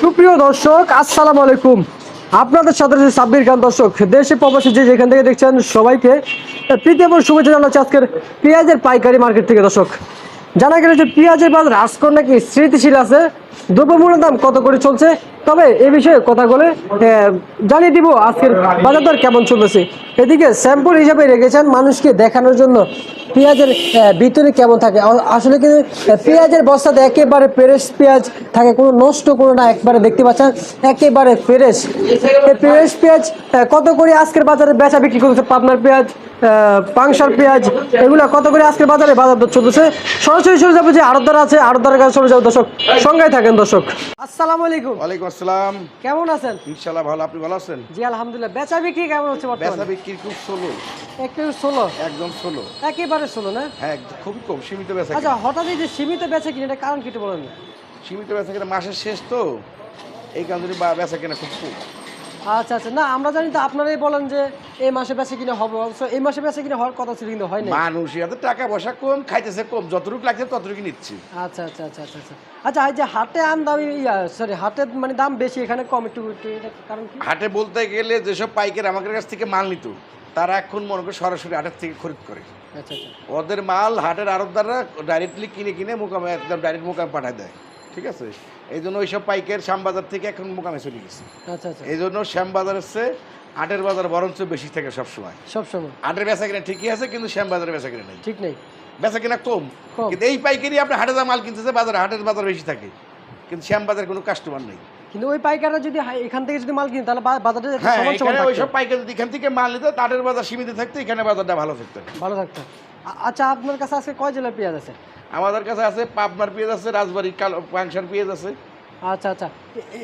সুপ্রিয় দর্শক, আসসালামু আলাইকুম। আপনাদের সাথে সাব্বির খান। দর্শক, দেশে প্রবাসী যে যেখান থেকে দেখছেন সবাইকে প্রীতি এবং শুভেচ্ছা জানাচ্ছি আজকের পেঁয়াজের পাইকারি মার্কেট থেকে। দর্শক, জানা গেল যে পেঁয়াজের বাজার আজকর নাকি স্মৃতিশীল আছে। দ্রব্যমূল্যের দাম কত করে চলছে? তবে এ বিষয়ে কথা বলে জানিয়ে দিব আজকের বাজার দর কেমন চলতেছে। এদিকে স্যাম্পল হিসাবে রেখেছেন মানুষকে দেখানোর জন্য। পেঁয়াজের ভিতরে কেমন থাকে? আসলে কিন্তু পেঁয়াজের বস্তাতে একেবারে ফ্রেশ পেঁয়াজ থাকে, কোনো নষ্ট কোনো না একবারে দেখতে পাচ্ছেন, একেবারে ফ্রেশ। ফ্রেশ পেঁয়াজ কত করে আজকের বাজারে বেচা বিক্রি করছে পাবনার পেঁয়াজ পাংশার পেঁয়াজ, এগুলো কত করে আজকের বাজারে বাজার দর চলতেছে? সরাসরি চলে যাব যে আড়তদার আছে, আড়তদারের কাছে চলে যাব দর্শক সঙ্গে থাকেন দর্শক। আসসালামু আলাইকুম। ওয়ালাইকুম আসসালাম। কেমন আছেন? ইনশাআল্লাহ ভালো আপনি ভালো আছেন? জি আলহামদুলিল্লাহ। বেচা বিক্রি কেমন হচ্ছে বেচা বর্তমানে বিক্রি খুব ষোলো। একটু ষোলো? একদম ষোলো। একেবারে ষোলো না? হ্যাঁ একদম খুবই কম সীমিত বেচা আচ্ছা হঠাৎ এই যে সীমিত বেচা কিনে এটা কারণ কি একটু বলেন। সীমিত বেচা কিনা মাসের শেষ তো এই কারণে বেচা কিনা খুব কম। আচ্ছা আচ্ছা না আমরা জানি তো আপনারাই বলেন যে এই মাসে বেচা কিনে হবে অবশ্য এই মাসে বেচা কিনে হওয়ার কথা ছিল কিন্তু হয় না মানুষ এত টাকা পয়সা কম খাইতেছে কম যতটুকু লাগছে ততটুকু নিচ্ছি। আচ্ছা আচ্ছা আচ্ছা আচ্ছা আচ্ছা। আচ্ছা এই যে হাটে আম দামি সরি হাটে মানে দাম বেশি এখানে কম একটু একটু কারণ কি? হাটে বলতে গেলে যেসব পাইকার আমাদের কাছ থেকে মাল নিত তারা এখন মনে করে সরাসরি হাটের থেকে খরিদ করে। আচ্ছা আচ্ছা। ওদের মাল হাটের আড়তদাররা ডাইরেক্টলি কিনে কিনে মোকামে একদম ডাইরেক্ট মোকামে পাঠায় দেয়। ঠিক আছে? এই জন্য ওইসব পাইকার শ্যামবাজার থেকে এখন মোকামে চলে গেছে। আচ্ছা আচ্ছা। এই জন্য শ্যামবাজার হচ্ছে আটের বাজার বরঞ্চ বেশি থাকে সবসময়। সব সময়। আটের বেচা কিনা ঠিকই আছে কিন্তু শ্যামবাজারে বেচা কিনা নেই। ঠিক নেই। বেচা কিনা কম। কিন্তু এই পাইকারি আপনি হাটে যা মাল কিনতেছে বাজারে হাটের বাজার বেশি থাকে। কিন্তু শ্যামবাজার কোনো কাস্টমার নেই। কিন্তু ওই পাইকাররা যদি এখান থেকে যদি মাল কিনে তাহলে বা- বাজারটা একটু সমান সমান এখানে থাকতো। ওইসব পাইকারি যদি এখান থেকে মাল নিতে তাটের বাজার সীমিত থাকতো এখানে বাজারটা ভালো থাকতো। ভালো থাকতো। আচ্ছা আপনার কাছে আজকে কয় জেলার পেঁয়াজ আছে? আমাদের কাছে আছে পাবনার পেঁয়াজ আছে রাজবাড়ির কালো পাংশার পেঁয়াজ আছে। আচ্ছা আচ্ছা।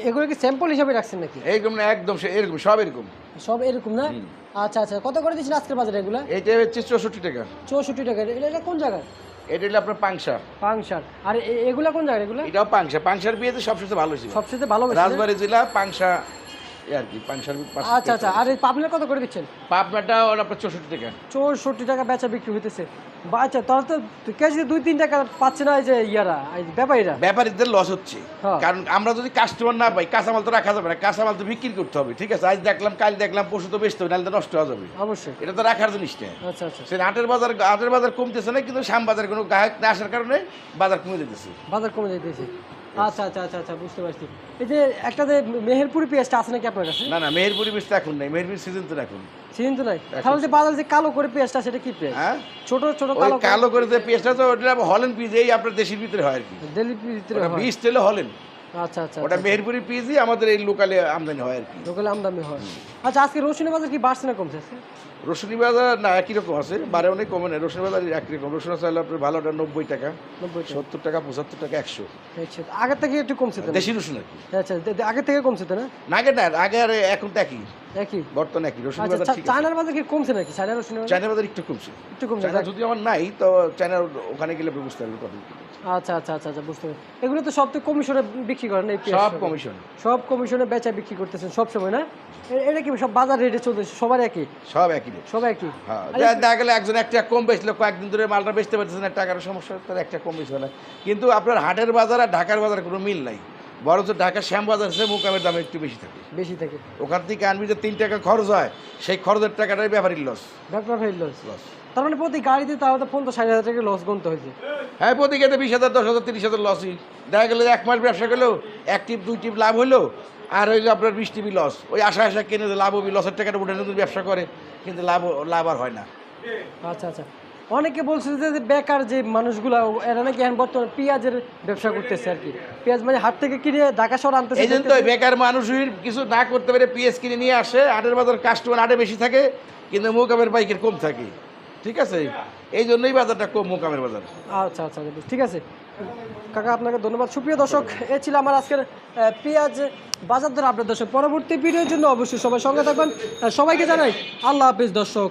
এগুলো কি স্যাম্পল হিসাবে রাখছেন নাকি? এইরকম না একদম সে- এরকম সব এরকম। সব এরকম না? আচ্ছা আচ্ছা। কত করে দিচ্ছেন আজকের বাজারে এগুলো? এইটা হচ্ছে চৌষট্টি টাকা। চৌষট্টি টাকা। এটা এটা কোন জায়গায়? এটা হলো আপনার পাংশা পাংশার। আর এ- এগুলা কোন জায়গায় এগুলো? এটাও পাংশা পাংশার পেঁয়াজ সবচেয়ে ভালো ছিল। সবচেয়ে ভালো বেশি না? রাজবাড়ি জেলা পাংশা আর কি আচ্ছা আচ্ছা আর এই পাবনার কত করে দিচ্ছেন পাবনাটা ওর আপনার চৌষট্টি টাকা। চৌষট্টি টাকা বেচা বিক্রি হইতেছে। আচ্ছা তাহলে তো কেজি দুই তিন টাকা পাচ্ছে না এই যে ইয়ারা ব্যাপারীরা? ব্যাপারীদের লস হচ্ছে। হ্যাঁ। কারণ আমরা যদি কাস্টমার না পাই কাঁচামাল তো রাখা যাবে না কাঁচামাল তো বিক্রি করতে হবে ঠিক আছে? আজ দেখলাম কাল দেখলাম পরশু তো বেচতে হবে নাহলে তো নষ্ট হয়ে যাবে। অবশ্যই। এটা তো রাখার জিনিস না। আচ্ছা আচ্ছা। সে আটের বাজার আটের বাজার কমতেছে না কিন্তু শ্যাম বাজার কোনো গ্রাহক না আসার কারণে বাজার কমে যেতেছে। বাজার কমে যাইতেছে আচ্ছা আচ্ছা আচ্ছা আচ্ছা বুঝতে পারছি। এই যে একটা যে মেহেরপুরি পেঁয়াজটা আছে নাকি আপনার কাছে? না না মেহেরপুরি পেঁয়াজটা এখন নাই। মেহেরপুরি সিজন তো এখন। সিজন তো নাই। তাহলে যে বাজার যে কালো করে পেঁয়াজটা সেটা কি পেঁয়াজ? হ্যাঁ? ছোট ছোট কালো কালো করে যে পেঁয়াজটা তো ওটা হলেন পিস এই আপনার দেশের ভিতরে হয় আর কি। দিল্লির ভিতরে বীজ তেলে হলেন। আচ্ছা আচ্ছা ওটা মেহেরপুরি পিজি আমাদের এই লোকালে আমদানি হয় আর কি। লোকাল আমদানি হয়। আচ্ছা আজকে রসুনের বাজার কি বাড়ছে না কমছে? রসুনি বাজার না একই রকম আছে। বারে অনেক কমে নেই। রসুন বাজার একই রকম। রসুন চাইলে আপনার ভালোটা নব্বই টাকা সত্তর টাকা পঁচাত্তর টাকা একশো। আচ্ছা আগের থেকে একটু কমছে না? দেশি রসুন আর কি। আচ্ছা আগের থেকে কমছে না? না আগে না আগে আর এখন তো একই। একই? বর্তমানে একই রসুন আচ্ছা বাজার ঠিক চায়নার বাজার কি কমছে নাকি? চায়নার রসুনের বাজার? বাজার একটু কমছে। একটু কমছে চায়না যদি আমার নাই তো চায়নার ওখানে গেলে বুঝতে পারবেন কত আচ্ছা আচ্ছা আচ্ছা আচ্ছা বুঝতে পারছি। এগুলো তো সব তো কমিশনে বিক্রি করেন এই সব। কমিশন। সব কমিশনে বেচা বিক্রি করতেছেন সব সময় না এটা কি সব বাজার রেটে চলতেছে? সবার একই? সব একই সব একই? হ্যাঁ যা- দেখা গেলে একজন একটা কম বেচলো কয়েকদিন ধরে মালটা বেচতে পারতেছে না টাকার সমস্যা তার একটা কম বেশি হলে কিন্তু আপনার হাটের বাজার আর ঢাকার বাজার কোনো মিল নাই। বরঞ্চ ঢাকার শ্যামবাজার সে মোকামের দাম একটু বেশি থাকে। বেশি থাকে। ওখান থেকে আনবি যে তিন টাকা খরচ হয় সেই খরচের টাকাটাই ব্যাপারীর লস ব্যাপার লস লস তার মানে প্রতি গাড়িতে তাহলে তো পনেরো ষাট হাজার টাকা লস গুনতে হয়েছে। হ্যাঁ প্রতিকেতে বিশ হাজার দশ হাজার তিরিশ হাজার লসই দেখা গেলো এক মাস ব্যবসা করলেও এক টিপ দুই টিপ লাভ হলো আর হইল আপনার বিশ টিপি লস ওই আশা আশা কিনে লাভ হবে লসের টাকাটা উঠে নতুন ব্যবসা করে কিন্তু লাভ লাভ আর হয় না। আচ্ছা আচ্ছা। অনেকে বলছে যে বেকার যে মানুষগুলা এরা নাকি এখন বর্তমানে পেঁয়াজের ব্যবসা করতেছে আর কি। পেঁয়াজ মানে হাট থেকে কিনে ঢাকা শহর আনতেছে এই জন্য তো বেকার মানুষের কিছু না করতে পারে পিএস কিনে নিয়ে আসে। আটের বাজার কাস্টমার আটে বেশি থাকে কিন্তু মোকামের বাইকের কম থাকে। ঠিক আছে? এই জন্যই বাজারটা কম মোকামের বাজার। আচ্ছা আচ্ছা আচ্ছা, ঠিক আছে। কাকা আপনাকে ধন্যবাদ। সুপ্রিয় দর্শক এ ছিল আমার আজকের পেঁয়াজ বাজার দর আপনার দর্শক। পরবর্তী ভিডিওর জন্য অবশ্যই সবাই সঙ্গে থাকবেন। সবাইকে জানাই আল্লাহ হাফিজ দর্শক।